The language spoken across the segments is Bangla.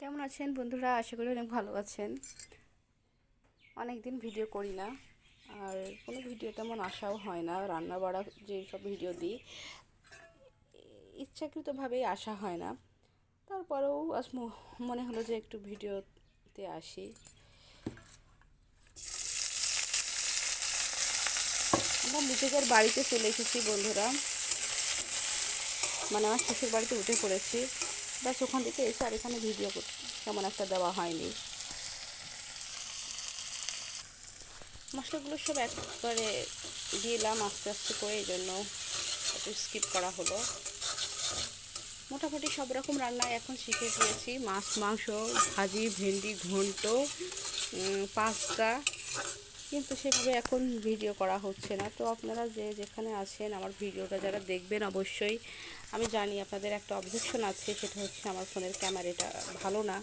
কেমন আছেন বন্ধুরা? আশা করি অনেক ভালো আছেন। অনেক দিন ভিডিও করি না, আর কোনো ভিডিও তেমন আসাও হয় না। রান্না বাড়া যে সব ভিডিও দিই ইচ্ছাকৃতভাবেই আসা হয় না। তারপরেও আজ মনে হলো যে একটু ভিডিওতে আসি। আমরা নিজেদের বাড়িতে চলে এসেছি বন্ধুরা। মানে আমার শ্বশুর বাড়িতে উঠে পড়েছি। ব্যাস, ওখান থেকে এসে আর এখানে ভিডিও তেমন একটা দেওয়া হয়নি। মশলাগুলো সব একবারে দিলাম আস্তে আস্তে করে, এই জন্য একটু স্কিপ করা হলো। মোটামুটি সব রকম রান্নায় এখন শিখে গিয়েছি। মাছ, মাংস, ভাজি, ভেন্ডি, ঘন্ট পাস্তা কিন্তু সেভাবে এখন ভিডিও করা হচ্ছে না। তো আপনারা যে যেখানে আছেন, আমার ভিডিওটা যারা দেখবেন অবশ্যই, আমি জানি আপনাদের একটা অবজেকশন আছে, সেটা হচ্ছে আমার ফোনের ক্যামেরাটা ভালো না।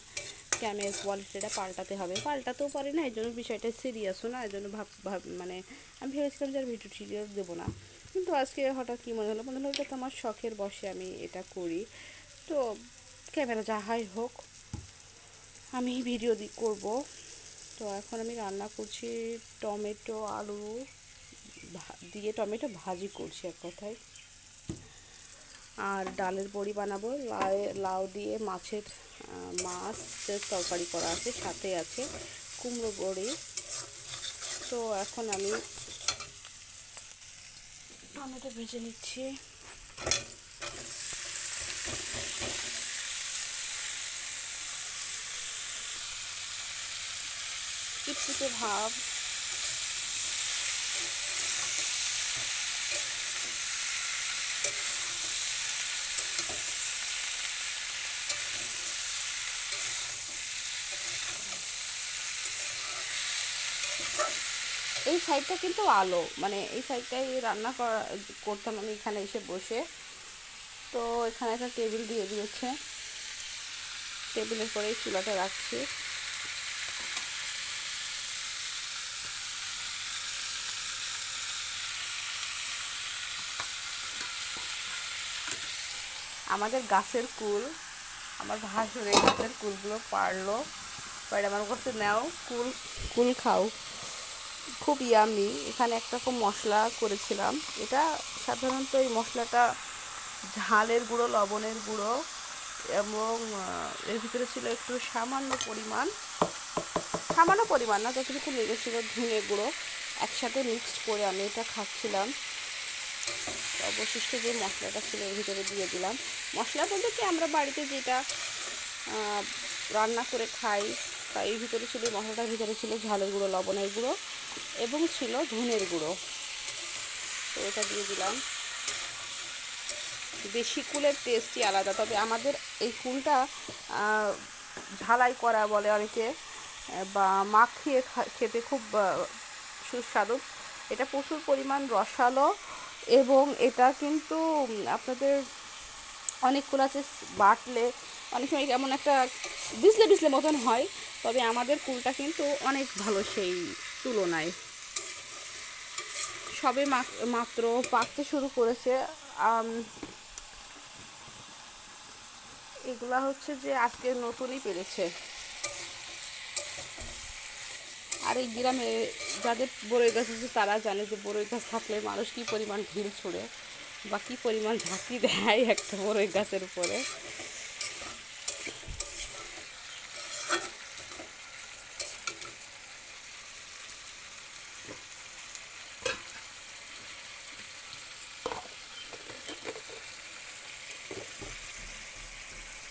ক্যামেরার কোয়ালিটিটা পাল্টাতে হবে। পাল্টাতেও পারি না এই জন্য বিষয়টা সিরিয়াসও না এই জন্য ভাব ভাব মানে আমি ভেবেছিলাম যে আর ভিডিও টিডিও দেবো না। কিন্তু আজকে হঠাৎ কী মনে হলো? মনে হলো এটা তো আমার শখের বসে আমি এটা করি। তো ক্যামেরা যা যাহাই হোক, আমি ভিডিও দি, করব। তো এখন আমি রান্না করছি টমেটো, আলু দিয়ে টমেটো ভাজি করছি এক কথায়। আর ডালের বড়ি বানাবো, লাউ লাউ দিয়ে মাছের মাছ তরকারি করা আছে, সাথে আছে কুমড়ো বড়ি। তো এখন আমি টমেটো ভেজে নিচ্ছি। চিটচিটে ভাব। এই সাইডটা কিন্তু আলো। মানে এই সাইডটাই রান্না করা, করতাম আমি এখানে এসে বসে। তো এখানে একটা টেবিল দিয়ে দিয়েছে। টেবিলের পরেই চুলাটা রাখছি। আমাদের গাছের কুল, আমার ভাসুরে গাছের কুলগুলো পারল। পারে আমার কাছে নাও, কুল কুল খাও। খুব ইয়ামি এখানে একটা রকম মশলা করেছিলাম। এটা সাধারণত এই মশলাটা ঝালের গুঁড়ো, লবণের গুঁড়ো এবং এর ভিতরে ছিল একটু সামান্য পরিমাণ সামান্য পরিমাণ না, যতটুকু লেগেছিল ধনে গুঁড়ো। একসাথে মিক্সড করে আমি এটা খাচ্ছিলাম। অবশিষ্ট যে মশলাটা ছিল এর ভিতরে দিয়ে দিলাম। মশলা বলতে কি আমরা বাড়িতে যেটা রান্না করে খাই, তা এর ভিতরে ছিল মশলাটার ভিতরে ছিল ঝালের গুঁড়ো, লবণের গুঁড়ো এবং ছিল ধনের গুঁড়ো। তো এটা দিয়ে দিলাম। দেশি কুলের টেস্টই আলাদা, তবে আমাদের এই কুলটা ঝালাই করা বলে অনেকে বা মাখিয়ে খেতে খুব সুস্বাদু। এটা প্রচুর পরিমাণ রসালো এবং এটা কিন্তু আপনাদের অনেক কুল আছে বাটলে অনেক সময় কেমন একটা বিসলে বিসলে মতন হয়, তবে আমাদের কুলটা কিন্তু অনেক ভালো সেই তুলনায়। সবে মাত্র পাকতে শুরু করেছে এগুলা হচ্ছে যে আজকে নতুনই পেরেছে। আর এই গ্রামে যাদের বড়ই গাছ আছে, তারা জানে যে বড়ই গাছ থাকলে মানুষ কী পরিমাণ ঢিল ছুঁড়ে বা কী পরিমাণ ঝাঁকি দেয় একটা বড়ই গাছের উপরে।